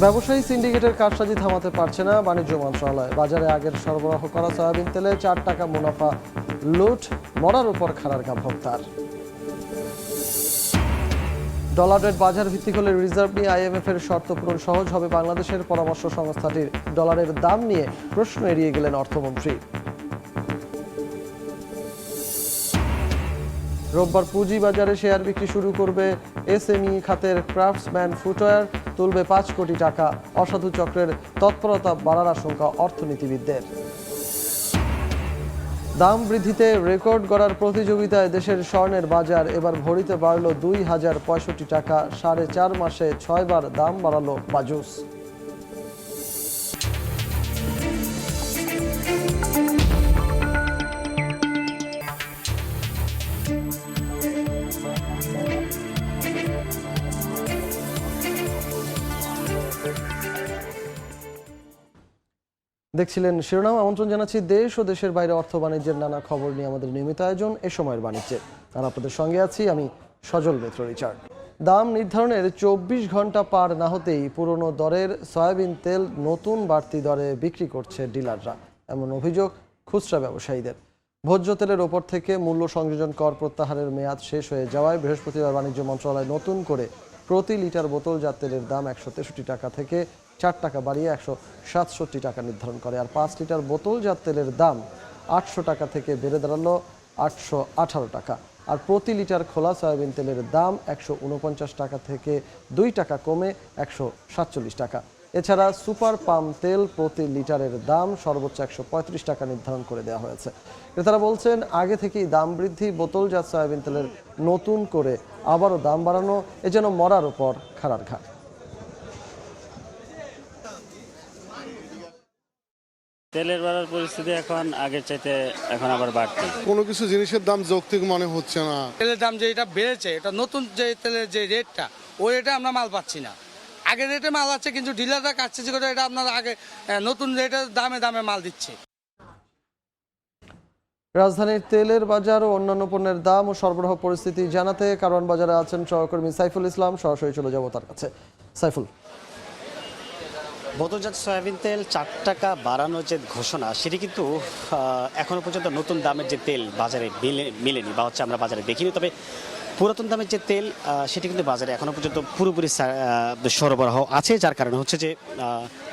ব্যবসায়ী সিন্ডিকেটের কারসাজি থামাতে পারছে না বাণিজ্য মন্ত্রণালয়। বাজারে আগের সরবরাহ করা সয়াবিন তেলে চার টাকা মুনাফা লুট, মরার উপর খাড়ার গা ভোক্তার ডলার রেট বাজার ভিত্তিক হলে রিজার্ভ নিয়ে আইএমএফ এর শর্ত পূরণ সহজ হবে বাংলাদেশের পরামর্শ সংস্থাটির। ডলারের দাম নিয়ে প্রশ্ন এড়িয়ে গেলেন অর্থমন্ত্রী। রোববার পুঁজি বাজারে শেয়ার বিক্রি শুরু করবে এসএমই খাতের ক্রাফটসম্যান ফুটওয়্যার, তুলবে পাঁচ কোটি টাকা। অসাধু চক্রের তৎপরতা বাড়ার আশঙ্কা অর্থনীতিবিদদের। দাম বৃদ্ধিতে রেকর্ড গড়ার প্রতিযোগিতায় দেশের স্বর্ণের বাজার এবার ভরিতে বাড়ল দুই হাজার পঁয়ষট্টি টাকা। সাড়ে চার মাসে ছয়বার দাম বাড়ালো বাজুস। দেখছিলেন শিরোনাম, আমন্ত্রণ জানাচ্ছি দেশ ও দেশের বাইরে অর্থ বাণিজ্যের নানা খবর নিয়ে আমাদের নিয়মিত আয়োজন এ সময়ের বাণিজ্যে। আর আপনাদের সঙ্গে আছি আমি সজল মিত্র রিচার্ড। দাম নির্ধারণের চব্বিশ ঘণ্টা পার না হতেই পুরনো দরের সয়াবিন তেল নতুন বাড়তি দরে বিক্রি করছে ডিলাররা। এমন অভিযোগ খুচরা ব্যবসায়ীদের। ভোজ্য তেলের ওপর থেকে মূল্য সংযোজন কর প্রত্যাহারের মেয়াদ শেষ হয়ে যাওয়ায় বৃহস্পতিবার বাণিজ্য মন্ত্রণালয় নতুন করে প্রতি লিটার বোতল বোতলজাত তেলের দাম একশো তেষট্টি টাকা থেকে চার টাকা বাড়িয়ে একশো সাতষট্টি টাকা নির্ধারণ করে, আর পাঁচ লিটার বোতল বোতলজাত তেলের দাম আটশো টাকা থেকে বেড়ে দাঁড়াল আটশো আঠারো টাকা, আর প্রতি লিটার খোলা সয়াবিন তেলের দাম একশো উনপঞ্চাশ টাকা থেকে দুই টাকা কমে একশো সাতচল্লিশ টাকা। এছাড়া সুপার পাম তেল প্রতি লিটারের দাম সর্বোচ্চ একশো পঁয়ত্রিশ টাকা নির্ধারণ করে দেওয়া হয়েছে। ক্রেতারা বলছেন আগে থেকেই দাম বৃদ্ধি বোতলজাত সয়াবিন তেলের নতুন করে আবারও দাম বাড়ানো এ যেন মরার উপর খাড়ার ঘাট। তেলের বাড়ার পরিস্থিতি এখন আগের চাইতে এখন আবার বাড়তি। কোনো কিছু জিনিসের দাম যৌক্তিক মনে হচ্ছে না। তেলের দাম যে এটা বেড়েছে এটা নতুন যে তেলের যে রেটটা ওই রেটে আমরা মাল পাচ্ছি না। আগের রেটে মাল আছে কিন্তু ডিলাররা কাছে করে এটা আপনার আগে নতুন রেটের দামে দামে মাল দিচ্ছে। রাজধানীর তেলের বাজার ও অন্যান্য পণ্যের দাম ও সরবরাহ পরিস্থিতি জানাতে কারওয়ান বাজারে আছেন সহকর্মী সাইফুল ইসলাম সরাসরি চলে যাব তার কাছে। সাইফুল। বোতলজাত সয়াবিন তেল চার টাকা বাড়ানোর যে ঘোষণা সেটি কিন্তু আহ, এখনও পর্যন্ত নতুন দামের যে তেল বাজারে মিলে- মিলেনি বা হচ্ছে আমরা বাজারে দেখিনি। তবে পুরাতন দামের যে তেল সেটি কিন্তু বাজারে এখনও পর্যন্ত পুরোপুরি সরবরাহ আছে, যার কারণে হচ্ছে যে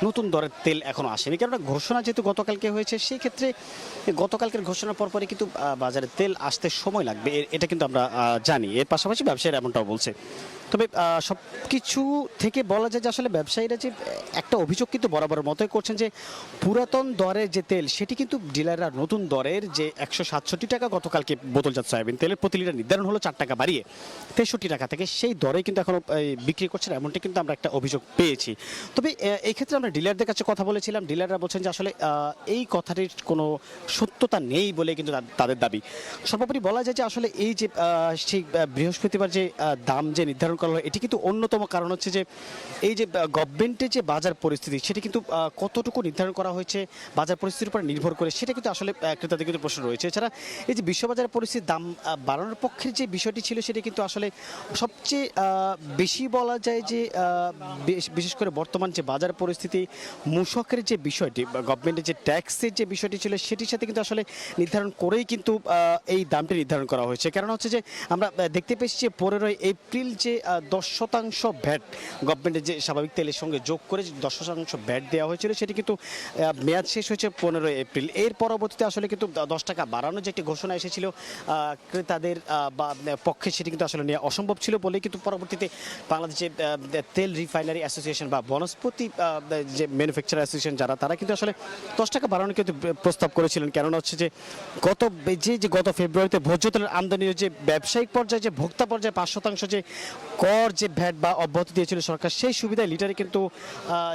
নতুন দরের তেল এখনও আসেনি। কেননা ঘোষণা যেহেতু গতকালকে হয়েছে, সেই ক্ষেত্রে গতকালকের ঘোষণার পরপরই কিন্তু বাজারে তেল আসতে সময় লাগবে এটা কিন্তু আমরা জানি। এর পাশাপাশি ব্যবসায়ীরা এমনটাও বলছে। তবে সব কিছু থেকে বলা যায় যে আসলে ব্যবসায়ীরা যে একটা অভিযোগ কিন্তু বরাবর মতোই করছেন যে পুরাতন দরের যে তেল সেটি কিন্তু ডিলাররা নতুন দরের যে একশো সাতষট্টি টাকা গতকালকে বোতলজাত সয়াবিন তেলের প্রতি লিটার নির্ধারণ হলো চার টাকা বাড়িয়ে তেষট্টি টাকা থেকে সেই দরে কিন্তু এখনও এই, বিক্রি করছেন এমনটা কিন্তু আমরা একটা অভিযোগ পেয়েছি। তবে এই ক্ষেত্রে আমরা ডিলারদের কাছে কথা বলেছিলাম ডিলাররা বলছেন যে আসলে এই কথাটির কোনো সত্যতা নেই বলে কিন্তু তাদের দাবি। সর্বোপরি বলা যায় যে আসলে এই যে সেই বৃহস্পতিবার যে দাম যে নির্ধারণ করা হলো এটি কিন্তু অন্যতম কারণ হচ্ছে যে এই যে গভর্নমেন্টের যে বাজার পরিস্থিতি, সেটি কিন্তু কতটুকু নির্ধারণ করা হয়েছে, বাজার পরিস্থিতির উপর নির্ভর করে, সেটা কিন্তু আসলে ক্রেতাদের কিন্তু প্রশ্ন রয়েছে। এছাড়া এই যে বিশ্ববাজারের পরিস্থিতির দাম বাড়ানোর পক্ষের যে বিষয়টি ছিল, সেটি কিন্তু আসলে সবচেয়ে বেশি বলা যায় যে বেশ- বিশেষ করে বর্তমান যে বাজার পরিস্থিতি, মূসকের যে বিষয়টি গভর্নমেন্টের যে ট্যাক্সের যে বিষয়টি ছিল, সেটির সাথে কিন্তু আসলে নির্ধারণ করেই কিন্তু এই দামটি নির্ধারণ করা হয়েছে। কারণ হচ্ছে যে, আমরা দেখতে পেয়েছি যে পনেরোই এপ্রিল যে দশ শতাংশ ভ্যাট গভর্নমেন্টের যে স্বাভাবিক তেলের সঙ্গে যোগ করে দশ শতাংশ ভ্যাট দেওয়া হয়েছিল, সেটি কিন্তু মেয়াদ শেষ হয়েছে পনেরোই এপ্রিল। এর পরবর্তীতে আসলে কিন্তু দশ টাকা বাড়ানোর যে একটি ঘোষণা এসেছিল ক্রেতাদের বা পক্ষে সেটি কিন্তু আসলে নেওয়া অসম্ভব ছিল বলে কিন্তু পরবর্তীতে বাংলাদেশে তেল রিফাইনারি অ্যাসোসিয়েশন বা বনস্পতি যে ম্যানুফ্যাকচার অ্যাসোসিয়েশন যারা, তারা কিন্তু আসলে দশ টাকা বাড়ানোর কিন্তু প্রস্তাব করেছিলেন। কেননা হচ্ছে যে গত যে যে গত ফেব্রুয়ারিতে ভোজ্য তেলের আমদানির যে ব্যবসায়িক পর্যায়ে যে ভোক্তা পর্যায়ে পাঁচ শতাংশ যে কর যে ভ্যাট বা অব্যাহতি দিয়েছিল সরকার, সেই সুবিধায় লিটারে কিন্তু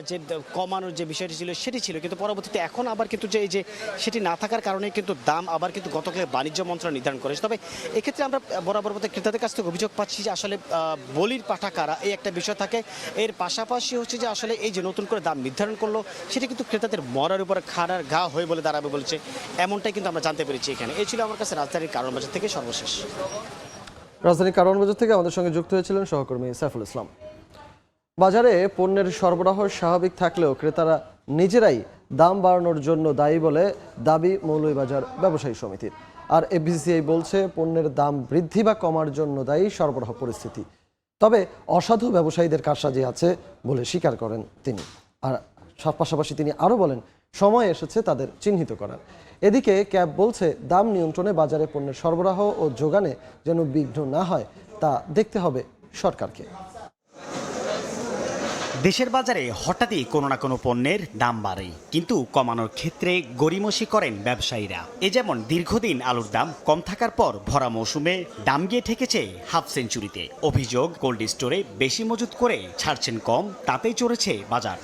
যে কমানোর যে বিষয়টি ছিল সেটি ছিল। কিন্তু পরবর্তীতে এখন আবার কিন্তু যে, এই যে সেটি না থাকার কারণে কিন্তু দাম আবার কিন্তু গতকালে বাণিজ্য মন্ত্রণালয় নির্ধারণ করেছে। তবে এক্ষেত্রে আমরা বরাবর মতো ক্রেতাদের কাছ থেকে অভিযোগ পাচ্ছি যে আসলে বলির পাঠা কারা, এই একটা বিষয় থাকে। এর পাশাপাশি হচ্ছে যে আসলে এই যে নতুন করে দাম নির্ধারণ করল, সেটি কিন্তু ক্রেতাদের মরার উপরে খাড়ার ঘা হয়ে বলে দাঁড়াবে বলেছে। এমনটাই কিন্তু আমরা জানতে পেরেছি এখানে। এই ছিল আমার কাছে রাজধানীর কারণ বাজার থেকে সর্বশেষ। রাজধানীর কারওয়ান বাজার থেকে আমাদের সঙ্গে যুক্ত হয়েছিলেন সহকর্মী সাইফুল ইসলাম। বাজারে পণ্যের সরবরাহ স্বাভাবিক থাকলেও ক্রেতারা নিজেরাই দাম বাড়ানোর জন্য দায়ী বলে দাবি মৌলভীবাজার ব্যবসায়ী সমিতির। আর এফবিসিসিআই বলছে, পণ্যের দাম বৃদ্ধি বা কমার জন্য দায়ী সরবরাহ পরিস্থিতি। তবে অসাধু ব্যবসায়ীদের কারসাজি আছে বলে স্বীকার করেন তিনি। আর পাশাপাশি তিনি আরও বলেন, সময় এসেছে তাদের চিহ্নিত করার। এদিকে ক্যাব বলছে, দাম নিয়ন্ত্রণে বাজারে পণ্যের সরবরাহ ও যোগানে যেন বিঘ্ন না হয়, তা দেখতে হবে সরকারকে। দেশের বাজারে হঠাৎই কোনো না কোনো পণ্যের দাম বাড়ে, কিন্তু কমানোর ক্ষেত্রে গরিমসি করেন ব্যবসায়ীরা। এ যেমন দীর্ঘদিন আলুর দাম কম থাকার পর ভরা মৌসুমে দাম গিয়ে ঠেকেছে হাফ সেঞ্চুরিতে। অভিযোগ, কোল্ড স্টোরে বেশি মজুত করে ছাড়ছেন কম, তাতেই চড়েছে বাজার।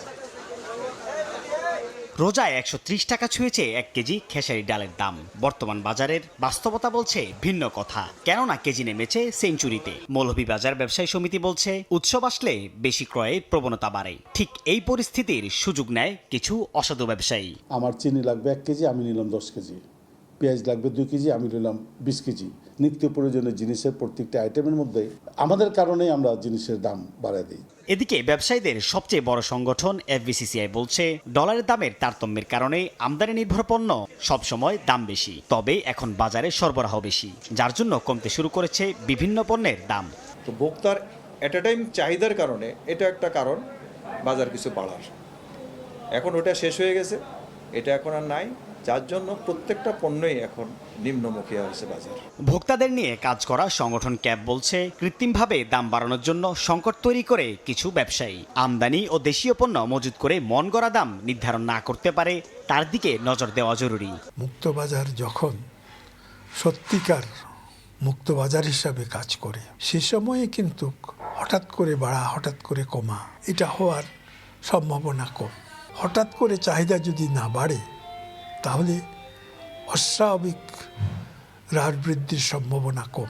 রোজায় একশো ত্রিশ টাকা ছুঁয়েছে এক কেজি খেসারি ডালের দাম। বর্তমান বাজারের বাস্তবতা বলছে ভিন্ন কথা। কেননা কেজি নেমেছে সেঞ্চুরিতে। মৌলভী বাজার ব্যবসায়ী সমিতি বলছে, উৎসব আসলে বেশি ক্রয়ের প্রবণতা বাড়ে। ঠিক এই পরিস্থিতির সুযোগ নেয় কিছু অসাধু ব্যবসায়ী। আমার চিনি লাগবে এক কেজি, আমি নিলাম দশ কেজি। পেঁয়াজ লাগবে দুই কেজি, আমি নিলাম বিশ কেজি। নিত্য প্রয়োজনীয় জিনিসের প্রত্যেকটা আইটেমের মধ্যে আমাদের কারণেই আমরা জিনিসের দাম বাড়ায় দিই। এদিকে ব্যবসায়ীদের সবচেয়ে বড় সংগঠন এফবিসিসিআই বলছে ডলারের দামের তারতম্যের কারণে আমদানি নির্ভর পণ্য সবসময় দাম বেশি তবে এখন বাজারে সরবরাহ বেশি যার জন্য কমতে শুরু করেছে বিভিন্ন পণ্যের দাম। তো ভোক্তার অ্যাট টাইম চাহিদার কারণে এটা একটা কারণ বাজার কিছু বাড়ার। এখন ওটা শেষ হয়ে গেছে এটা এখন আর নাই যার জন্য প্রত্যেকটা পণ্যই এখন নিম্নমুখী হয়েছে বাজার। ভোক্তাদের নিয়ে কাজ করা সংগঠন ক্যাব বলছে কৃত্রিমভাবে দাম বাড়ানোর জন্য সংকট তৈরি করে কিছু ব্যবসায়ী। আমদানি ও দেশীয় পণ্য মজুত করে মন গড়া দাম নির্ধারণ না করতে পারে তার দিকে নজর দেওয়া জরুরি। মুক্তবাজার যখন সত্যিকার মুক্তবাজার হিসাবে কাজ করে সে সময়ে কিন্তু হঠাৎ করে বাড়া হঠাৎ করে কমা এটা হওয়ার সম্ভাবনা কম। হঠাৎ করে চাহিদা যদি না বাড়ে তাহলে অস্বাভাবিক হ্রাস বৃদ্ধির সম্ভাবনা কম।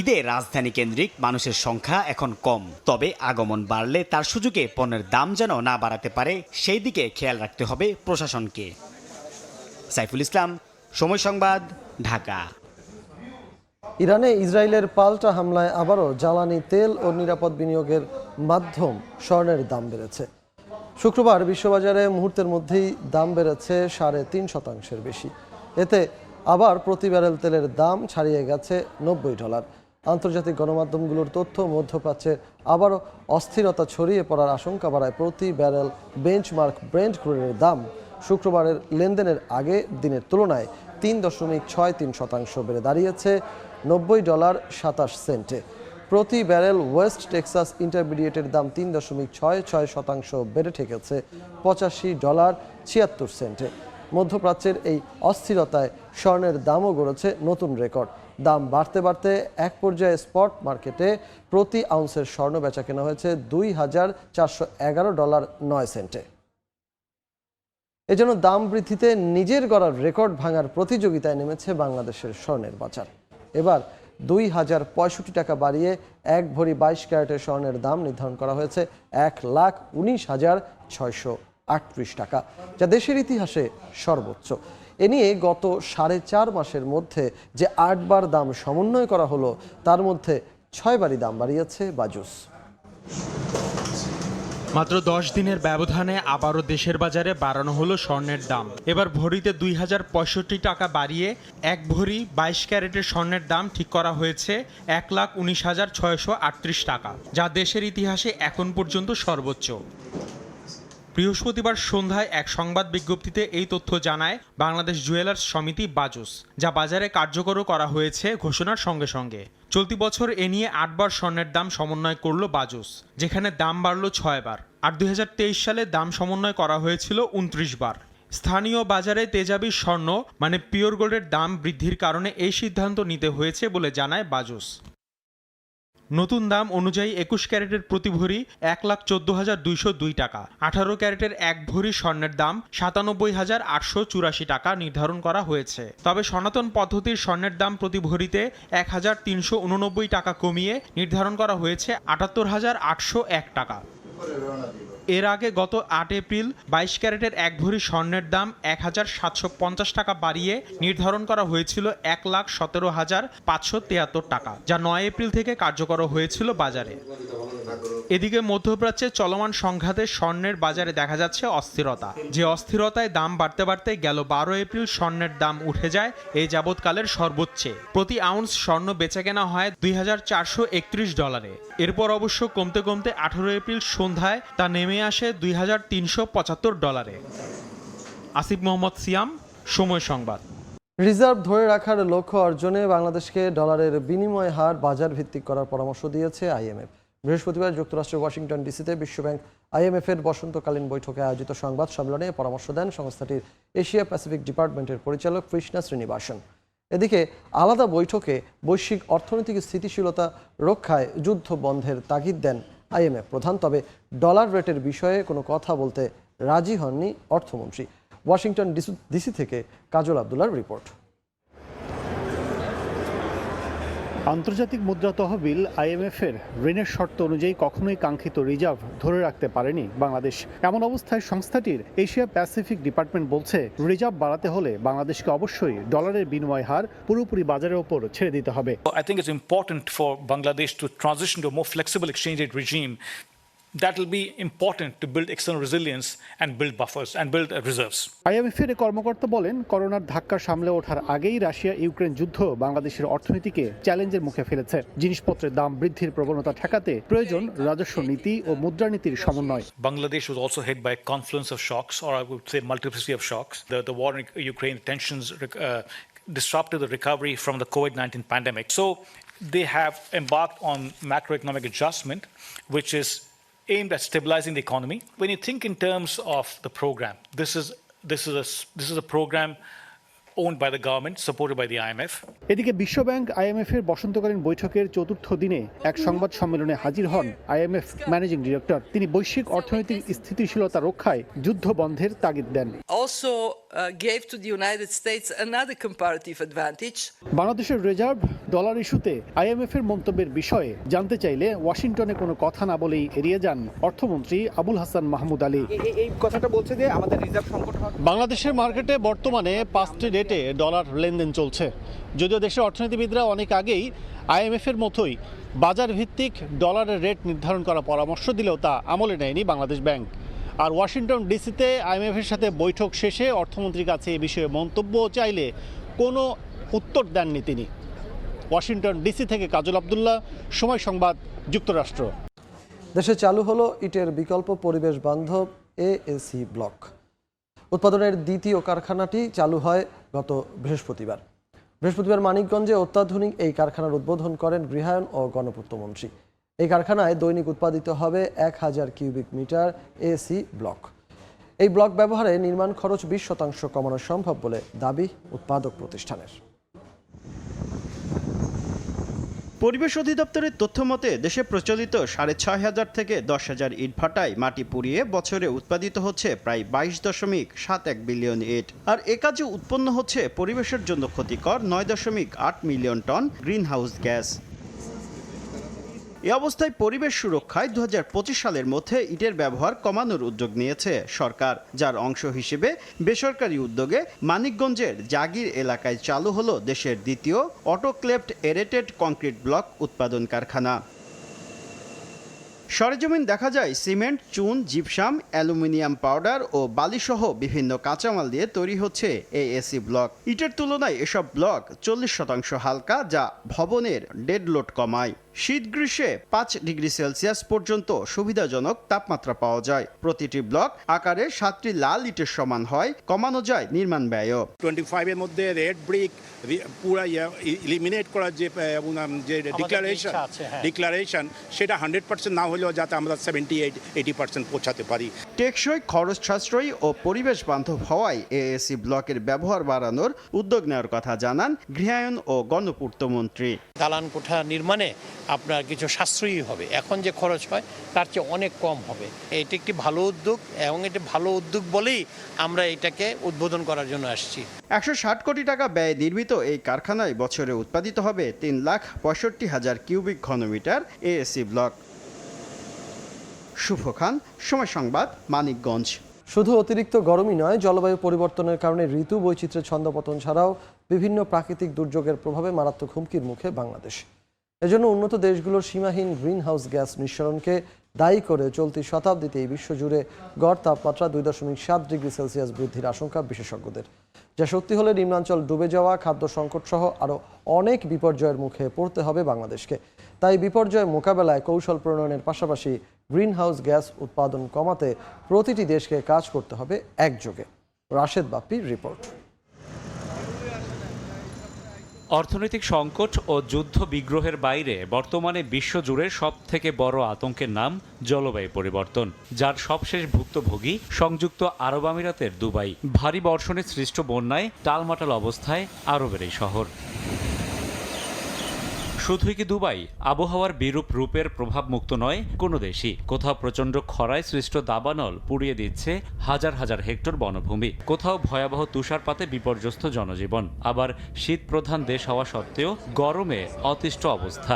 ঈদে রাজধানী কেন্দ্রিক মানুষের সংখ্যা এখন কম তবে আগমন বাড়লে তার সুযোগে পণ্যের দাম যেন না বাড়াতে পারে সেই দিকে খেয়াল রাখতে হবে প্রশাসনকে। সাইফুল ইসলাম সময় সংবাদ ঢাকা। ইরানে ইসরায়েলের পাল্টা হামলায় আবারও জ্বালানি তেল ও নিরাপদ বিনিয়োগের মাধ্যম স্বর্ণের দাম বেড়েছে। শুক্রবার বিশ্ববাজারে মুহূর্তের মধ্যেই দাম বেড়েছে সাড়ে তিন শতাংশের বেশি। এতে আবার প্রতি ব্যারেল তেলের দাম ছাড়িয়ে গেছে নব্বই ডলার। আন্তর্জাতিক গণমাধ্যমগুলোর তথ্য মধ্যপ্রাচ্যে আবারও অস্থিরতা ছড়িয়ে পড়ার আশঙ্কা বাড়ায় প্রতি ব্যারেল বেঞ্চমার্ক ব্রেন্ড ক্রুডের দাম। শুক্রবারের লেনদেনের আগে দিনের তুলনায় তিন দশমিক ছয় তিন শতাংশ বেড়ে দাঁড়িয়েছে নব্বই ডলার সাতাশ সেন্টে। প্রতি ব্যারেল ওয়েস্ট টেক্সাস ইন্টারমিডিয়েটের দাম তিন দশমিক ছয় ছয় শতাংশ বেড়ে ঠেকেছে পঁচাশি ডলার ছিয়াত্তর সেন্টে। মধ্যপ্রাচ্যের এই অস্থিরতায় স্বর্ণের দামও গড়েছে নতুন রেকর্ড। দাম বাড়তে বাড়তে এক পর্যায়ে স্পট মার্কেটে প্রতি আউন্সের স্বর্ণ বেচা কেনা হয়েছে দুই হাজার চারশো এগারো ডলার নয় সেন্টে। এজন্য দাম বৃদ্ধিতে নিজের গড়ার রেকর্ড ভাঙার প্রতিযোগিতায় নেমেছে বাংলাদেশের স্বর্ণের বাজার। এবার দুই হাজার পঁয়ষট্টি টাকা বাড়িয়ে এক ভরি বাইশ ক্যারেটের স্বর্ণের দাম নির্ধারণ করা হয়েছে এক লাখ উনিশ হাজার ছয়শো আটত্রিশ টাকা, যা দেশের ইতিহাসে সর্বোচ্চ। এ নিয়ে গত সাড়ে চার মাসের মধ্যে যে আটবার দাম সমন্বয় করা হলো, তার মধ্যে ছয়বারই দাম বাড়িয়েছে বাজুস। মাত্র দশ দিনের ব্যবধানে আবারও দেশের বাজারে বাড়ানো হলো স্বর্ণের দাম। এবার ভরিতে দুই হাজার পঁয়ষট্টি টাকা বাড়িয়ে এক ভরি বাইশ ক্যারেটের স্বর্ণের দাম ঠিক করা হয়েছে এক লাখ উনিশ হাজার ছয়শো আটত্রিশ টাকা, যা দেশের ইতিহাসে এখন পর্যন্ত সর্বোচ্চ। বৃহস্পতিবার সন্ধ্যায় এক সংবাদ বিজ্ঞপ্তিতে এই তথ্য জানায় বাংলাদেশ জুয়েলার্স সমিতি বাজুস, যা বাজারে কার্যকরও করা হয়েছে ঘোষণার সঙ্গে সঙ্গে। চলতি বছর এ নিয়ে আটবার স্বর্ণের দাম সমন্বয় করল বাজুস, যেখানে দাম বাড়ল ছয়বার। আর দুই হাজার তেইশ সালে দাম সমন্বয় করা হয়েছিল উনত্রিশ বার। স্থানীয় বাজারে তেজাবি স্বর্ণ মানে পিওর গোল্ডের দাম বৃদ্ধির কারণে এই সিদ্ধান্ত নিতে হয়েছে বলে জানায় বাজুস। নতুন দাম অনুযায়ী একুশ ক্যারেটের প্রতি ভরি এক লাখ চোদ্দ হাজার দুইশো দুই টাকা। আঠারো ক্যারেটের এক ভরি স্বর্ণের দাম সাতানব্বই হাজার আটশো চুরাশি টাকা নির্ধারণ করা হয়েছে। তবে সনাতন পদ্ধতির স্বর্ণের দাম প্রতি ভরিতে এক হাজার তিনশো উননব্বই টাকা কমিয়ে নির্ধারণ করা হয়েছে আটাত্তর হাজার আটশো এক টাকা। এর আগে গত আট এপ্রিল বাইশ ক্যারেটের এক ভরি স্বর্ণের দাম এক হাজার সাতশো পঞ্চাশ টাকা বাড়িয়ে নির্ধারণ করা হয়েছিল এক লাখ সতেরো হাজার পাঁচশো তিয়াত্তর টাকা, যা নয় এপ্রিল থেকে কার্যকর হয়েছিল বাজারে। এদিকে মধ্যপ্রাচ্যে চলমান সংঘাতে স্বর্ণের বাজারে দেখা যাচ্ছে অস্থিরতা। যে অস্থিরতায় দাম বাড়তে বাড়তে গেল বারো এপ্রিল স্বর্ণের দাম উঠে যায় এই যাবৎকালের সর্বোচ্চে। প্রতি আউন্স স্বর্ণ বেচা কেনা হয় দুই হাজার চারশো একত্রিশ ডলারে। এরপর অবশ্য কমতে কমতে আঠারো এপ্রিল সন্ধ্যায় তা নেমে আসে দুই হাজার তিনশো পঁচাত্তর ডলারে। আসিফ মোহাম্মদ সিয়াম, সময় সংবাদ। রিজার্ভ ধরে রাখার লক্ষ্য অর্জনে বাংলাদেশকে ডলারের বিনিময় হার বাজার ভিত্তিক করার পরামর্শ দিয়েছে আইএমএফ। বৃহস্পতিবার যুক্তরাষ্ট্রের ওয়াশিংটন ডিসিতে বিশ্বব্যাংক আইএমএফ এর বসন্তকালীন বৈঠকে আয়োজিত সংবাদ সম্মেলনে পরামর্শ দেন সংস্থাটির এশিয়া প্যাসিফিক ডিপার্টমেন্টের পরিচালক কৃষ্ণা শ্রীনিবাসন। এদিকে আলাদা বৈঠকে বৈশ্বিক অর্থনৈতিক স্থিতিশীলতা রক্ষায় যুদ্ধ বন্ধের তাগিদ দেন আইএমএফ প্রধান। তবে ডলার রেটের বিষয়ে কোনো কথা বলতে রাজি হননি অর্থমন্ত্রী। ওয়াশিংটন ডিসি থেকে কাজল আবদুল্লার রিপোর্ট। আন্তর্জাতিক মুদ্রা তহবিল আইএমএফের ঋণের শর্ত অনুযায়ী কখনোই কাঙ্ক্ষিত রিজার্ভ ধরে রাখতে পারেনি বাংলাদেশ এমন অবস্থায় সংস্থাটির এশিয়া প্যাসিফিক ডিপার্টমেন্ট বলছে, রিজার্ভ বাড়াতে হলে বাংলাদেশকে অবশ্যই ডলারের বিনিময় হার পুরোপুরি বাজারের ওপর ছেড়ে দিতে হবে I think it's important for Bangladesh to transition to a more flexible exchange rate. That will be important to build external resilience and build buffers and build uh, reserves. আইএমএফের এ কর্মকর্তা বলেন করোনার ধাক্কা সামলে ওঠার আগেই রাশিয়া ইউক্রেন যুদ্ধ বাংলাদেশের অর্থনীতিকে চ্যালেঞ্জের মুখে ফেলেছে জিনিসপত্রের দাম বৃদ্ধির প্রবণতা ঠেকাতে প্রয়োজন রাজস্ব নীতি ও মুদ্রানীতির সমন্বয় Bangladesh was also hit by a confluence of shocks, or I would say multiplicity of shocks. The, the war in Ukraine, tensions uh, disrupted the recovery from the COVID 19 pandemic. So they have embarked on macroeconomic adjustment, which is aimed at stabilizing the economy. When you think in terms of the program, this is, this is, a, this is a program owned by the government, supported by the IMF. এদিকে বিশ্বব্যাংক IMF এর বসন্তকালীন বৈঠকের চতুর্থ দিনে এক সংবাদ সম্মেলনে হাজির হন আইএমএফ ম্যানেজিং ডিরেক্টর তিনি বৈশ্বিক অর্থনৈতিক স্থিতিশীলতা রক্ষায় যুদ্ধ বন্ধের তাগিদ দেন also uh, gave to the United States another comparative advantage. বাংলাদেশের রিজার্ভ ডলার ইস্যুতে আইএমএফ এর মন্তব্যের বিষয়ে জানতে চাইলে ওয়াশিংটনে কোনো কথা না বলেই এড়িয়ে যান অর্থমন্ত্রী আবুল হাসান মাহমুদ আলী। এই কথাটা বলছে যে আমাদের রিজার্ভ সংকট বাংলাদেশের মার্কেটে বর্তমানে পাঁচটি রেটে ডলার লেনদেন চলছে। যদিও দেশের অর্থনীতিবিদরা অনেক আগেই আইএমএফ এর মতোই বাজার ভিত্তিক ডলারের রেট নির্ধারণ করার পরামর্শ দিলেও তা আমলে নেয়নি বাংলাদেশ ব্যাংক। আর ওয়াশিংটন ডিসিতে আইএমএফ এর সাথে বৈঠক শেষে অর্থমন্ত্রীর কাছে এ বিষয়ে মন্তব্য চাইলে কোনো উত্তর দেননি তিনি। ওয়াশিংটন ডিসি থেকে কাজল আবদুল্লাহ, সময় সংবাদ, যুক্তরাষ্ট্র। দেশে চালু হলো ইটের বিকল্প পরিবেশ বান্ধব এএসি ব্লক। উৎপাদনের দ্বিতীয় কারখানাটি চালু হয় গত বৃহস্পতিবার। বৃহস্পতিবার মানিকগঞ্জে অত্যাধুনিক এই কারখানার উদ্বোধন করেন গৃহায়ণ ও গণপূর্ত গণপূর্তমন্ত্রী। এই কারখানায় দৈনিক উৎপাদিত হবে এক হাজার কিউবিক মিটার এসি ব্লক। এই ব্লক ব্যবহারে নির্মাণ খরচ বিশ শতাংশ কমানো সম্ভব বলে দাবি উৎপাদক প্রতিষ্ঠানের। পরিবেশ অধিদপ্তরের তথ্য মতে, দেশে প্রচলিত সাড়ে ছয় হাজার থেকে দশ হাজার ইট ভাটায় মাটি পুড়িয়ে বছরে উৎপাদিত হচ্ছে প্রায় বাইশ দশমিক সাত এক বিলিয়ন ইট। আর এ কাজে উৎপন্ন হচ্ছে পরিবেশের জন্য ক্ষতিকর নয় দশমিক আট million ton greenhouse gas. এ অবস্থায় পরিবেশ সুরক্ষায় দু হাজার পঁচিশ সালের মধ্যে ইটের ব্যবহার কমানোর উদ্যোগ নিয়েছে সরকার, যার অংশ হিসেবে বেসরকারি উদ্যোগে মানিকগঞ্জের জাগির এলাকায় চালু হলো দেশের দ্বিতীয় অটোক্লেভড এরেটেড কংক্রিট ব্লক উৎপাদন কারখানা। সরেজমিন দেখা যায় সিমেন্ট, চুন, জিপসাম, অ্যালুমিনিয়াম পাউডার ও বালিসহ বিভিন্ন কাঁচামাল দিয়ে তৈরি হচ্ছে এই এসি ব্লক। ইটের তুলনায় এসব ব্লক চল্লিশ শতাংশ হালকা, যা ভবনের ডেড লোড কমায়। শীত গ্রীষ্মে পাঁচ ডিগ্রি সেলসিয়াস পর্যন্ত সুবিধাজনক তাপমাত্রা পাওয়া যায়। প্রতিটি ব্লক আকারে সাতটি লাল ইটের সমান হয় কমানো যায় নির্মাণ ব্যয়ও। টোয়েন্টি ফাইভের মধ্যে রেড ব্রিক পুরা ইলিমিনেট করার যে যে ডিক্লারেশন ডিক্লারেশন সেটা হান্ড্রেড পার্সেন্ট না হলেও যাতে আমরা সেভেন্টি এইট এইটি পার্সেন্ট পৌঁছাতে পারি। টেকসই খরচ সাশ্রয়ী ও পরিবেশ বান্ধব হওয়ায় এএসি ব্লকের ব্যবহার বাড়ানোর উদ্যোগ নেওয়ার কথা জানান গৃহায়ন ও গণপূর্তমন্ত্রী দালান কোঠা নির্মাণে আপনার কিছু সাশ্রয়ী হবে। এখন যে খরচ হয় তার চেয়ে অনেক কম হবে। এটি একটি ভালো উদ্যোগ এবং এটি ভালো উদ্যোগ বলেই আমরা এটাকে উদ্বোধন করার জন্য আসছি। একশো ষাট কোটি টাকা ব্যয়ে নির্মিত এই কারখানায় বছরে উৎপাদিত হবে তিন লাখ পঁয়ষট্টি হাজার কিউবিক ঘনমিটার এএসি ব্লক। শুভ খান সময় সংবাদ মানিকগঞ্জ। শুধু অতিরিক্ত গরমই নয় জলবায়ু পরিবর্তনের কারণে ঋতু বৈচিত্র্যের ছন্দপতন ছাড়াও বিভিন্ন প্রাকৃতিক দুর্যোগের প্রভাবে মারাত্মক হুমকির মুখে বাংলাদেশ। এজন্য উন্নত দেশগুলোর সীমাহীন গ্রিনহাউস গ্যাস নিঃসরণকে দায়ী করে চলতি শতাব্দীতে এই বিশ্বজুড়ে গড় তাপমাত্রা দুই দশমিক সাত ডিগ্রি সেলসিয়াস বৃদ্ধির আশঙ্কা বিশেষজ্ঞদের। যা সত্যি হলে নিম্নাঞ্চল ডুবে যাওয়া, খাদ্য সংকট সহ আরও অনেক বিপর্যয়ের মুখে পড়তে হবে বাংলাদেশকে। তাই বিপর্যয় মোকাবেলায় কৌশল প্রণয়নের পাশাপাশি গ্রিনহাউস গ্যাস উৎপাদন কমাতে প্রতিটি দেশকে কাজ করতে হবে একযোগে। রাশেদ বাপ্পির রিপোর্ট। অর্থনৈতিক সংকট ও যুদ্ধ বিগ্রহের বাইরে বর্তমানে বিশ্বজুড়ে সব থেকে বড় আতঙ্কের নাম জলবায়ু পরিবর্তন, যার সবশেষ ভুক্তভোগী সংযুক্ত আরব আমিরাতের দুবাই। ভারী বর্ষণে সৃষ্ট বন্যায় টালমাটাল অবস্থায় আরবের এই শহর। শুধুই কি দুবাই? আবহাওয়ার বিরূপ রূপের প্রভাব মুক্ত নয়, কোনো দেশই। কোথাও প্রচণ্ড খরায় সৃষ্ট দাবানল পুড়িয়ে দিচ্ছে হাজার হাজার হেক্টর বনভূমি। কোথাও ভয়াবহ তুষারপাতে বিপর্যস্ত জনজীবন। আবার শীত প্রধান দেশ হওয়া সত্ত্বেও গরমে অতিষ্ঠ অবস্থা।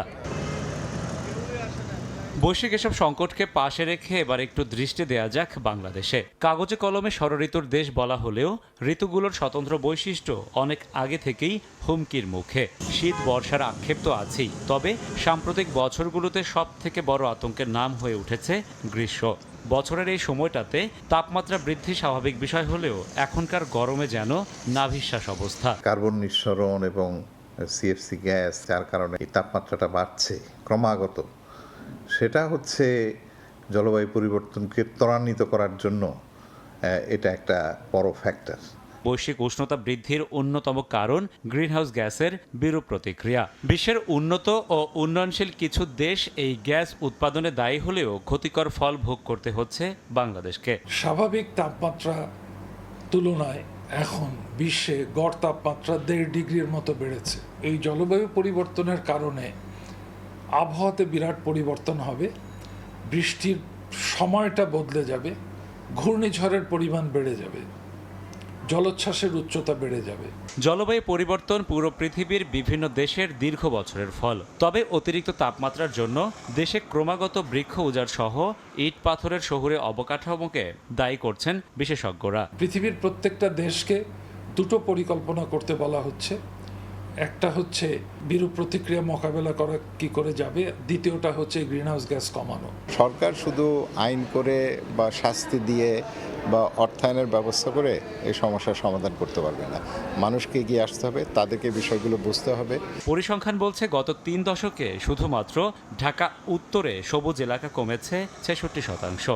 বৈশ্বিক এসব সংকটকে পাশে রেখে এবার একটু দৃষ্টি দেয়া যাক বাংলাদেশে। কাগজে কলমে ষড়ঋতুর দেশ বলা হলেও ঋতুগুলোর স্বতন্ত্র বৈশিষ্ট্য অনেক আগে থেকেই হুমকির মুখে। শীত, বর্ষার আক্ষেপ তো আছেই, তবে সাম্প্রতিক বছরগুলোতে সব থেকে বড় আতঙ্কের নাম হয়ে উঠেছে গ্রীষ্ম। বছরের এই সময়টাতে তাপমাত্রা বৃদ্ধি স্বাভাবিক বিষয় হলেও এখনকার গরমে যেন নাভিশ্বাস অবস্থা। কার্বন নিঃসরণ এবং সিএফসি গ্যাস, যার কারণে এই তাপমাত্রাটা বাড়ছে ক্রমাগত। সেটা হচ্ছে জলবায়ু পরিবর্তনকে ত্বরান্বিত করার জন্য এটা একটা বড় ফ্যাক্টর বৈশ্বিক উষ্ণতা বৃদ্ধির অন্যতম কারণ গ্রিনহাউস গ্যাসের বিরূপ প্রতিক্রিয়া। বিশ্বের উন্নত ও উন্নয়নশীল কিছু দেশ এই গ্যাস উৎপাদনে দায়ী হলেও ক্ষতিকর ফল ভোগ করতে হচ্ছে বাংলাদেশকে। স্বাভাবিক তাপমাত্রা তুলনায় এখন বিশ্বে গড় তাপমাত্রা দেড় ডিগ্রির মতো বেড়েছে। এই জলবায়ু পরিবর্তনের কারণে আবহাওয়াতে বিরাট পরিবর্তন হবে বৃষ্টির সময়টা বদলে যাবে ঘূর্ণিঝড়ের পরিমাণ বেড়ে যাবে জলোচ্ছ্বাসের উচ্চতা বেড়ে যাবে। জলবায়ু পরিবর্তন পুরো পৃথিবীর বিভিন্ন দেশের দীর্ঘ বছরের ফল। তবে অতিরিক্ত তাপমাত্রার জন্য দেশে ক্রমাগত বৃক্ষ উজাড় সহ ইট পাথরের শহুরে অবকাঠামোকে দায়ী করছেন বিশেষজ্ঞরা। পৃথিবীর প্রত্যেকটা দেশকে দুটো পরিকল্পনা করতে বলা হচ্ছে। একটা হচ্ছে বিরূপ প্রতিক্রিয়া মোকাবেলা করা কি করে যাবে দ্বিতীয়টা হচ্ছে গ্রিনহাউস গ্যাস কমানো। সরকার শুধু আইন করে বা শাস্তি দিয়ে বা অর্থায়নের ব্যবস্থা করে এই সমস্যার সমাধান করতে পারবে না। মানুষকে এগিয়ে আসতে হবে তাদেরকে বিষয়গুলো বুঝতে হবে। পরিসংখ্যান বলছে গত তিন দশকে শুধুমাত্র ঢাকা উত্তরে সবুজ এলাকা কমেছে ছেষট্টি শতাংশ।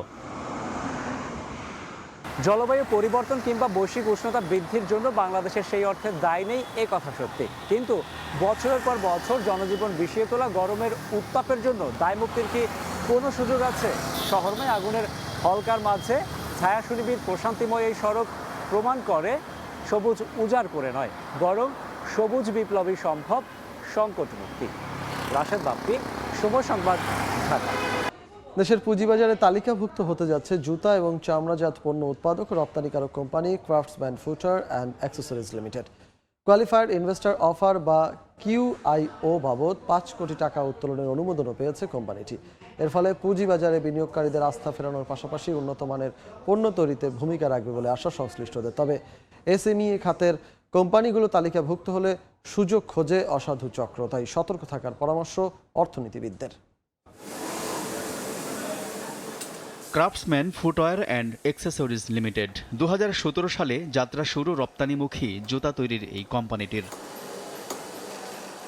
জলবায়ু পরিবর্তন কিংবা বৈশ্বিক উষ্ণতা বৃদ্ধির জন্য বাংলাদেশের সেই অর্থে দায় নেই, এ কথা সত্যি। কিন্তু বছরের পর বছর জনজীবন বিষিয়ে তোলা গরমের উত্তাপের জন্য দায় মুক্তির কি কোনো সুযোগ আছে? শহরময় আগুনের হলকার মাঝে ছায়া সুনিবির প্রশান্তিময় এই সড়ক প্রমাণ করে সবুজ উজাড় করে নয়, বরং সবুজ বিপ্লবী সম্ভব সংকট মুক্তি রাশেদ বাপ্পি সময় সংবাদ ঢাকা। দেশের পুঁজিবাজারে তালিকাভুক্ত হতে যাচ্ছে জুতা এবং চামড়াজাত পণ্য উৎপাদক, রপ্তানিকারক company craftsman footer and accessories limited qualified investor offer বা কিউআইও বাবদ পাঁচ কোটি টাকা উত্তোলনের অনুমোদনও পেয়েছে কোম্পানিটি। এর ফলে পুঁজিবাজারে বিনিয়োগকারীদের আস্থা ফেরানোর পাশাপাশি উন্নত মানের পণ্য তৈরিতে ভূমিকা রাখবে বলে আশা সংশ্লিষ্টদের। তবে এসএমই খাতের কোম্পানিগুলো তালিকাভুক্ত হলে সুযোগ খোঁজে অসাধু চক্র, তাই সতর্ক থাকার পরামর্শ অর্থনীতিবিদদের। Craftsman footwear and accessories limited দু হাজার সতেরো সালে যাত্রা শুরু রপ্তানিমুখী জুতা তৈরির এই কোম্পানিটির।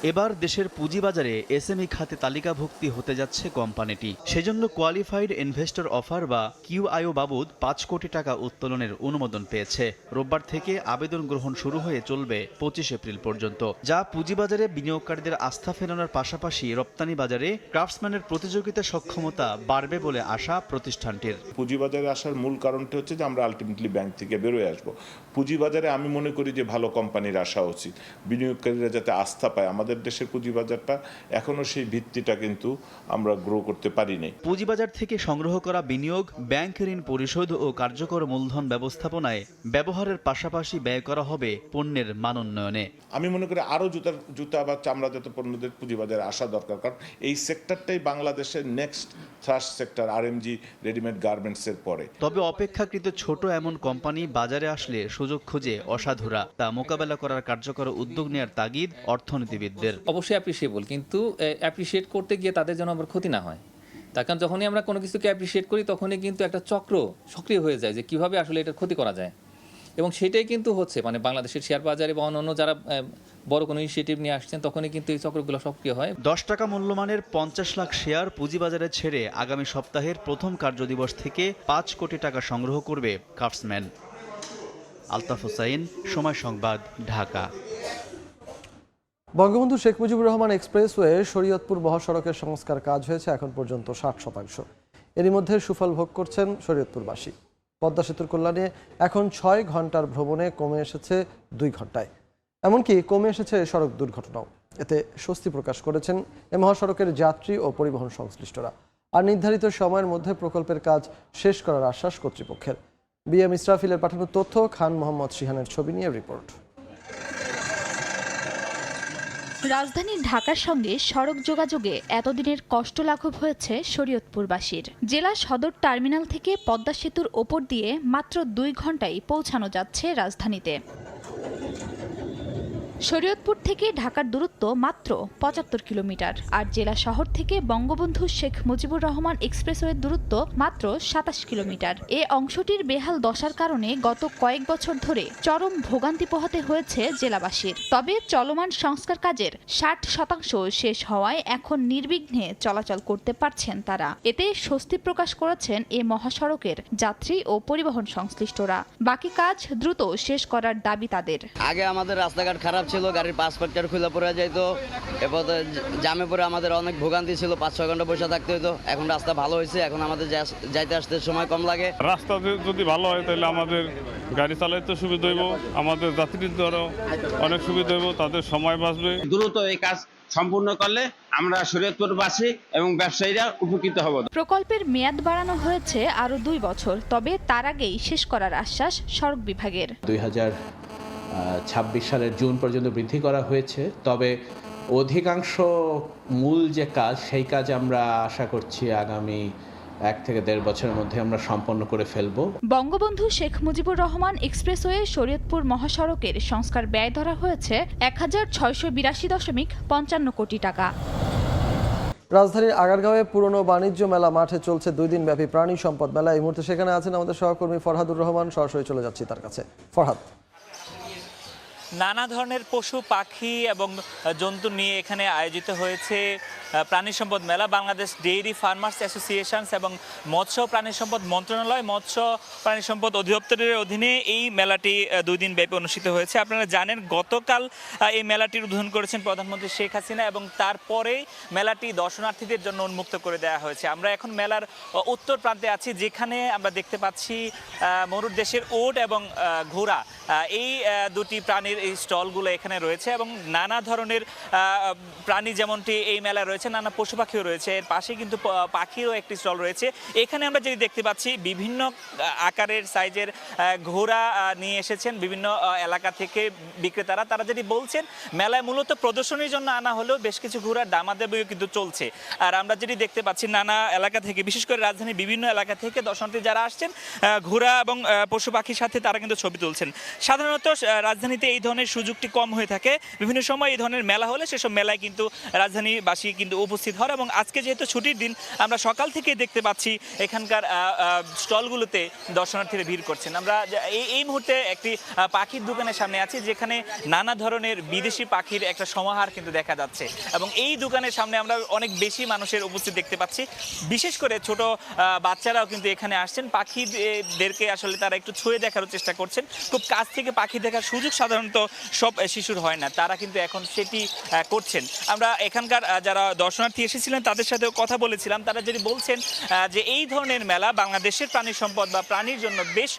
এবার দেশের পুঁজিবাজারে এসএমই খাতে তালিকাভুক্তি হতে যাচ্ছে কোম্পানিটি। সেজন্য কোয়ালিফাইড ইনভেস্টর অফার বা কিউআইও বাবদ পাঁচ কোটি টাকা উত্তোলনের অনুমোদন পেয়েছে। রোববার থেকে আবেদন গ্রহণ শুরু হয়ে চলবে পঁচিশ এপ্রিল পর্যন্ত। যা পুঁজিবাজারে বিনিয়োগকারীদের আস্থা ফেরানোর পাশাপাশি রপ্তানি বাজারে ক্রাফটসম্যানের প্রতিযোগিতা সক্ষমতা বাড়বে বলে আশা প্রতিষ্ঠানটির। পুঁজিবাজারে আসার মূল কারণটি হচ্ছে যে আমরা আলটিমেটলি ব্যাংক থেকে বেরোয় আসব। পুঁজিবাজারে আমি মনে করি যে ভালো কোম্পানির আসা উচিত। বিনিয়োগকারীরা যাতে আস্থা পায়। আমাদের দেশের পুঁজিবাজারটা এখনও সেই ভিত্তিটা কিন্তু আমরা গ্রো করতে পারিনি। পুঁজিবাজার থেকে সংগ্রহ করা বিনিয়োগ ব্যাংক ঋণ পরিশোধ ও কার্যকর মূলধন ব্যবস্থাপনায় ব্যবহারের পাশাপাশি ব্যয় করা হবে পণ্যের মান উন্নয়নে আমি মনে করি আরও জুতার জুতা বা চামড়াজাত পণ্যদের পুঁজিবাজারে আসা দরকার কারণ এই সেক্টরটাই বাংলাদেশের next thrust sector RMG readymade গার্মেন্টসের পরে। তবে অপেক্ষাকৃত ছোট এমন কোম্পানি বাজারে আসলে সুযোগ খুঁজে অসাধুরা। তা মোকাবেলা করার কার্যকর উদ্যোগ নেওয়ার তাগিদ অর্থনীতিবিদদের। ব্যবসায়ীদের অবশ্যই অ্যাপ্রিসিয়েবল কিন্তু অ্যাপ্রিসিয়েট করতে গিয়ে তাদের যেন আবার ক্ষতি না হয়। তার কারণ যখনই আমরা কোনো কিছুকে অ্যাপ্রিসিয়েট করি তখনই কিন্তু একটা চক্র সক্রিয় হয়ে যায় যে কীভাবে আসলে এটার ক্ষতি করা যায়। এবং সেটাই কিন্তু হচ্ছে মানে বাংলাদেশের শেয়ার বাজারে বা অন্য যারা বড় কোনো ইনিশিয়েটিভ নিয়ে আসছেন তখনই কিন্তু এই চক্রগুলো সক্রিয় হয়। দশ টাকা মূল্যমানের পঞ্চাশ লাখ শেয়ার পুঁজিবাজারে ছেড়ে আগামী সপ্তাহের প্রথম কার্যদিবস থেকে পাঁচ কোটি টাকা সংগ্রহ করবে কার্সম্যান আলতাফ হোসাইন সময় সংবাদ ঢাকা। বঙ্গবন্ধু শেখ মুজিবুর রহমান এক্সপ্রেসওয়ে শরীয়তপুর মহাসড়কের সংস্কার কাজ হয়েছে এখন পর্যন্ত ষাট শতাংশ। এরই মধ্যে সুফল ভোগ করছেন শরীয়তপুরবাসী। পদ্মা সেতুর কল্যাণে এখন ছয় ঘণ্টার ভ্রমণে কমে এসেছে দুই ঘন্টায় এমনকি কমে এসেছে সড়ক দুর্ঘটনাও। এতে স্বস্তি প্রকাশ করেছেন এ মহাসড়কের যাত্রী ও পরিবহন সংশ্লিষ্টরা। আর নির্ধারিত সময়ের মধ্যে প্রকল্পের কাজ শেষ করার আশ্বাস কর্তৃপক্ষের। বি এম ইসরাফিলের পাঠানো তথ্য খান মোহাম্মদ শিহানের ছবি নিয়ে রিপোর্ট। রাজধানী ঢাকার সঙ্গে সড়ক যোগাযোগে এতদিনের কষ্ট লাঘব হয়েছে শরীয়তপুরবাসীর। জেলা সদর টার্মিনাল থেকে পদ্মা সেতুর ওপর দিয়ে মাত্র দুই ঘন্টায় পৌঁছানো যাচ্ছে রাজধানীতে। শরীয়তপুর থেকে ঢাকার দূরত্ব মাত্র পঁচাত্তর কিলোমিটার। আর জেলা শহর থেকে বঙ্গবন্ধু শেখ মুজিবুর রহমান এক্সপ্রেসওয়ের দূরত্ব মাত্র সাতাশ কিলোমিটার। এ অংশটির বেহাল দশার কারণে গত কয়েক বছর ধরে চরম ভোগান্তি পোহাতে হয়েছে জেলাবাসীর। তবে চলমান সংস্কার কাজের ষাট শতাংশ শেষ হওয়ায় এখন নির্বিঘ্নে চলাচল করতে পারছেন তারা। এতে স্বস্তি প্রকাশ করেছেন এ মহাসড়কের যাত্রী ও পরিবহন সংশ্লিষ্টরা। বাকি কাজ দ্রুত শেষ করার দাবি তাদের। আগে আমাদের রাস্তাঘাট খারাপ ছিল গাড়ির পাঁচ পাটকার খুলে পড়ে যেত এরপর জামে পড়ে আমাদের অনেক ভোগান্তি ছিল পাঁচ ছয় ঘণ্টা বসে থাকতে হতো এখন রাস্তা ভালো হয়েছে এখন আমাদের যাইতে আসতে সময় কম লাগে। রাস্তা যদি ভালো হয় তাহলে আমাদের গাড়ি চালাইতে সুবিধা হইব। আমাদের যাত্রীদেরও অনেক সুবিধা হইব তাদের সময় বাঁচবে। দ্রুত এই কাজ সম্পূর্ণ করলে আমরা শরীয়তপুরবাসী এবং ব্যবসায়ীরা উপকৃত হব। প্রকল্পের মেয়াদ বাড়ানো হয়েছে আরও দুই বছর তবে তার আগেই শেষ করার আশ্বাস সড়ক বিভাগের। দুই হাজার ছাব্বিশ সালের জুন পর্যন্ত বৃদ্ধি করা হয়েছে। তবে অধিকাংশ মূল যে কাজ সেই কাজ আমরা আশা করছি আগামী এক থেকে দেড় বছরের মধ্যে আমরা সম্পন্ন করে ফেলব। বঙ্গবন্ধু শেখ মুজিবুর রহমান এক্সপ্রেসওয়ে শরীয়তপুর মহাসড়কের সংস্কার ব্যয় ধরা হয়েছে এক হাজার ছয়শো বিরাশি দশমিক পঞ্চান্ন কোটি টাকা। রাজধানীর আগারগাঁওয়ে পুরনো বাণিজ্য মেলা মাঠে চলছে দুই দিন ব্যাপী প্রাণী সম্পদ মেলা। এই মুহূর্তে সেখানে আছেন আমাদের সহকর্মী ফরহাদুর রহমান। সরাসরি চলে যাচ্ছি তার কাছে। ফরহাদ। নানা ধরনের পশু পাখি এবং জন্তু নিয়ে এখানে আয়োজিত হয়েছে। প্রাণী সম্পদ মেলা, বাংলাদেশ ডেইরি ফার্মার্স অ্যাসোসিয়েশনস এবং মৎস্য প্রাণী সম্পদ মন্ত্রণালয়, মৎস্য প্রাণী সম্পদ অধিদপ্তরের অধীনে এই মেলাটি দুই দিন ব্যাপী অনুষ্ঠিত হয়েছে। আপনারা জানেন, গতকাল এই মেলাটির উদ্বোধন করেছেন প্রধানমন্ত্রী শেখ হাসিনা এবং তারপরেই মেলাটি দর্শনার্থীদের জন্য উন্মুক্ত করে দেওয়া হয়েছে। আমরা এখন মেলার উত্তর প্রান্তে আছি, যেখানে আমরা দেখতে পাচ্ছি মরুর দেশের ওট এবং ঘোড়া। এই দুটি প্রাণীর এই স্টলগুলো এখানে রয়েছে এবং নানা ধরনের প্রাণী যেমনটি এই মেলা রয়েছে নানা পশু পাখিও রয়েছে। এর পাশে কিন্তু পাখিরও একটি স্টল রয়েছে। এখানে আমরা যেটি দেখতে পাচ্ছি, বিভিন্ন আকারের সাইজের ঘোড়া নিয়ে এসেছেন বিভিন্ন এলাকা থেকে বিক্রেতারা। তারা যেটি বলছেন, মেলায় মূলত প্রদর্শনীর জন্য আনা হলেও বেশ কিছু ঘোড়ার দামাদাবিও কিন্তু চলছে। আর আমরা যেটি দেখতে পাচ্ছি, নানা এলাকা থেকে, বিশেষ করে রাজধানীর বিভিন্ন এলাকা থেকে দর্শনার্থী যারা আসছেন ঘোড়া এবং পশু পাখির সাথে তারা কিন্তু ছবি তুলছেন। সাধারণত রাজধানীতে এই ধরনের সুযোগটি কম হয়ে থাকে। বিভিন্ন সময় এই ধরনের মেলা হলে সেসব মেলায় কিন্তু রাজধানীবাসী কিন্তু উপস্থিত হয় এবং আজকে যেহেতু ছুটির দিন, আমরা সকাল থেকে দেখতে পাচ্ছি এখানকার স্টলগুলোতে দর্শনার্থীরা ভিড় করছেন। আমরা এই এই মুহূর্তে একটি পাখির দোকানের সামনে আছি, যেখানে নানা ধরনের বিদেশি পাখির একটা সমাহার কিন্তু দেখা যাচ্ছে। এবং এই দোকানের সামনে আমরা অনেক বেশি মানুষের উপস্থিত দেখতে পাচ্ছি। বিশেষ করে ছোট বাচ্চারাও কিন্তু এখানে আসছেন। পাখিদেরকে আসলে তারা একটু ছুঁয়ে দেখার চেষ্টা করছেন। খুব কাছ থেকে পাখি দেখার সুযোগ সাধারণত সব শিশুর হয় না। তারা কিন্তু এখন সেটি করছেন। আমরা এখানকার যারা দর্শনার্থী এসেছিলেন, তাদের সাথেও কথা বলেছিলাম। তারা যদি বলছেন যে এই ধরনের মেলা বাংলাদেশের প্রাণী সম্পদ বা প্রাণীর জন্য বেশ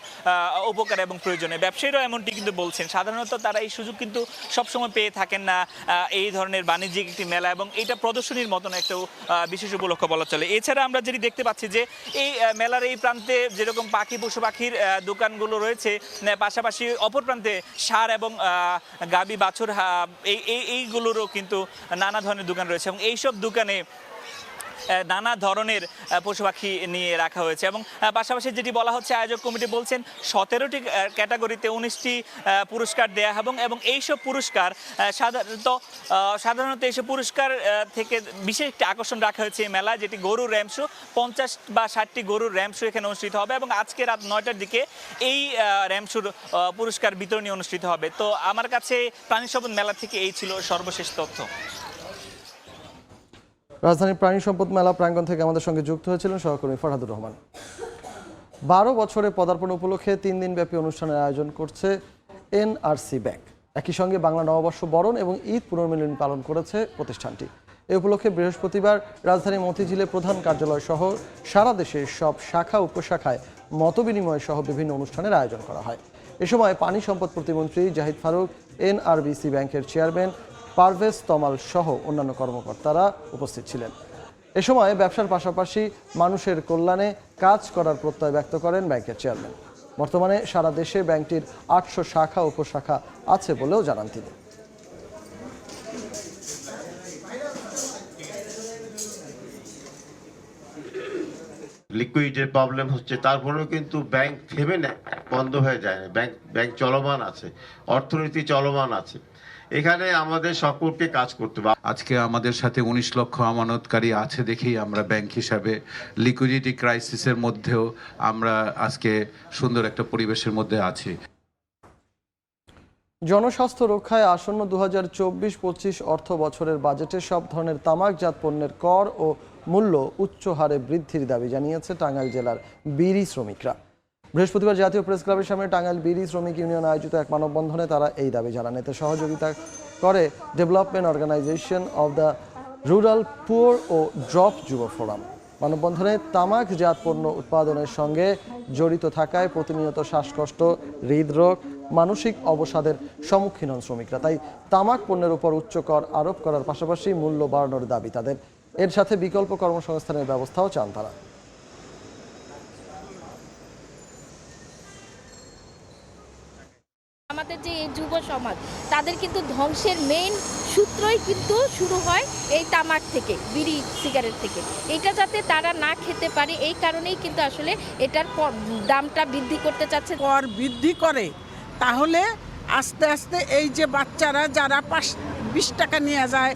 উপকার এবং প্রয়োজনীয়। ব্যবসায়ীরাও এমনটি কিন্তু বলছেন। সাধারণত তারা এই সুযোগ কিন্তু সবসময় পেয়ে থাকেন না এই ধরনের বাণিজ্যিক একটি মেলা এবং এটা প্রদর্শনীর মতন একটা বিশেষ উপলক্ষ বলা চলে। এছাড়া আমরা যেটি দেখতে পাচ্ছি যে এই মেলার এই প্রান্তে যেরকম পাখি, পশু পাখির দোকানগুলো রয়েছে পাশাপাশি অপর প্রান্তে সার এবং গাবি, বাছুর এই- এইগুলোরও কিন্তু নানা ধরনের দোকান রয়েছে এবং এইসব দোকানে নানা ধরনের পশু পাখি নিয়ে রাখা হয়েছে এবং পাশাপাশি যেটি বলা হচ্ছে, আয়োজক কমিটি বলছেন সতেরোটি ক্যাটাগরিতে উনিশটি পুরস্কার দেয়া এবং এবং এইসব পুরস্কার সাধারণত সাধারণত এইসব পুরস্কার থেকে বিশেষ একটি আকর্ষণ রাখা হয়েছে এই মেলা যেটি গরুর র্যাম শো, পঞ্চাশ বা ষাটটি গরুর র্যাম শো এখানে অনুষ্ঠিত হবে এবং আজকে রাত নয়টার দিকে এই র্যামশোর পুরস্কার বিতরণী অনুষ্ঠিত হবে। তো আমার কাছে প্রাণী মেলা থেকে এই ছিল সর্বশেষ তথ্য। রাজধানীর প্রাণী সম্পদ মেলা প্রাঙ্গণ থেকে আমাদের সঙ্গে যুক্ত হয়েছিলেন সহকর্মী ফরহাদুর রহমান। বারো বছরে পদার্পণ উপলক্ষে তিন দিনব্যাপী অনুষ্ঠানের আয়োজন করছে এনআরসি ব্যাংক। একই সঙ্গে বাংলা নববর্ষ বরণ এবং ঈদ পুনর্মিলন পালন করেছে প্রতিষ্ঠানটি। এ উপলক্ষে বৃহস্পতিবার রাজধানী মতিঝিলে প্রধান কার্যালয় সহ সারা দেশে সব শাখা, উপশাখায় মতবিনিময় সহ বিভিন্ন অনুষ্ঠানের আয়োজন করা হয়। এ সময় পানি সম্পদ প্রতিমন্ত্রী জাহিদ ফারুক, এনআরবিসি ব্যাংকের চেয়ারম্যান পারভেজ, তমাল সহ অন্যান্য কর্মকর্তারা উপস্থিত ছিলেন। এ সময় ব্যবসার পাশাপাশি মানুষের কল্যাণে কাজ করার প্রত্যয় ব্যক্ত করেন ব্যাংকের চেয়ারম্যান। বর্তমানে সারা দেশে ব্যাংকটির আটশো শাখা, উপশাখা আছে বলেও জানান তিনি। লিকুইডের প্রবলেম হচ্ছে তারপরেও কিন্তু ব্যাংক থেমে না বন্ধ হয়ে যায় না ব্যাংক ব্যাংক চলমান আছে অর্থনীতি চলমান আছে। এখানে আমাদের সকলকে কাজ করতে হবে। আজকে আমাদের সাথে উনিশ লক্ষ আমানতকারী আছে দেখেই আমরা ব্যাংক হিসাবে। লিকুইডিটি ক্রাইসিসের মধ্যেও আমরা আজকে সুন্দর একটা পরিবেশের মধ্যে আছি। জনস্বাস্থ্য রক্ষায় আসন্ন দু হাজার চব্বিশ পঁচিশ অর্থ বছরের বাজেটে সব ধরনের তামাকজাত পণ্যের কর ও মূল্য উচ্চ হারে বৃদ্ধির দাবি জানিয়েছে টাঙ্গাইল জেলার বিড়ি শ্রমিকরা। বৃহস্পতিবার জাতীয় প্রেস ক্লাবের সামনে টাঙ্গাইল বিড়ি শ্রমিক ইউনিয়ন আয়োজিত এক মানববন্ধনে তারা এই দাবি জানান। এতে সহযোগিতা করে development organisation of the rural poor O drop যুব ফোরাম। মানববন্ধনে তামাকজাত পণ্য উৎপাদনের সঙ্গে জড়িত থাকায় প্রতিনিয়ত শ্বাসকষ্ট, হৃদরোগ, মানসিক অবসাদের সম্মুখীন হন শ্রমিকরা। তাই তামাক পণ্যের উপর উচ্চ কর আরোপ করার পাশাপাশি মূল্য বাড়ানোর দাবি তাদের। এর সাথে বিকল্প কর্মসংস্থানের ব্যবস্থাও চান তারা। আমাদের যে এই যুব সমাজ তাদের কিন্তু ধ্বংসের মেইন সূত্রই কিন্তু শুরু হয় এই তামাক থেকে বিড়ি সিগারেট থেকে। এটা যাতে তারা না খেতে পারে এই কারণেই কিন্তু আসলে এটার দামটা বৃদ্ধি করতে চাচ্ছে। কর বৃদ্ধি করে তাহলে আস্তে আস্তে এই যে বাচ্চারা যারা পাঁচ বিশ টাকা নিয়ে যায়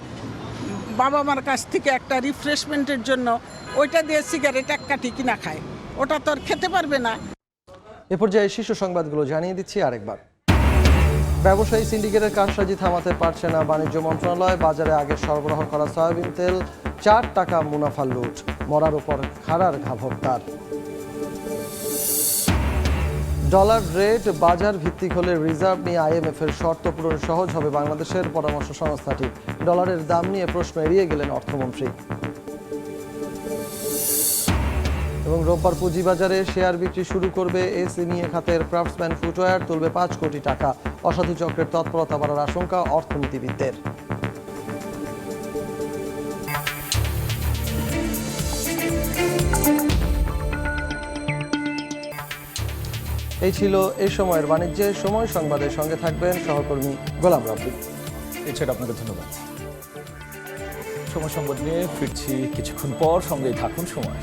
বাবা মার কাছ থেকে একটা রিফ্রেশমেন্টের জন্য ওইটা দিয়ে সিগারেট এক কাঠি কিনা খায়। ওটা তো আর খেতে পারবে না। এ পর্যায়ে শীর্ষ সংবাদগুলো জানিয়ে দিচ্ছি আরেকবার। ব্যবসায়ী সিন্ডিকেটের কারসাজি থামাতে পারছে না বাণিজ্য মন্ত্রণালয়। বাজারে আগে সরবরাহ করা সয়াবিন তেল, চার টাকা মুনাফা লুট, মরার উপর খাড়ার ঘা ডলার রেট বাজার ভিত্তিক হলে রিজার্ভ নিয়ে আইএমএফ এর শর্ত পূরণ সহজ হবে বাংলাদেশের পরামর্শ সংস্থাটি। ডলারের দাম নিয়ে প্রশ্ন এড়িয়ে গেলেন অর্থমন্ত্রী। এবং রোববার পুঁজিবাজারে শেয়ার বিক্রি শুরু করবে এসএমইএ খাতের ক্রাফটসম্যান ফুটওয়্যার, তুলবে পাঁচ কোটি টাকা। অসাধু চক্রের তৎপরতা বাড়ার আশঙ্কা অর্থনীতিবিদদের। এই ছিল এই সময়ের বাণিজ্যের সময় সংবাদের সঙ্গে থাকবেন সহকর্মী গোলাম রাব্বি। এছাড়া আপনাকে ধন্যবাদ। সময় সংবাদ নিয়ে ফিরছি কিছুক্ষণ পর, সঙ্গেই থাকুন সময়।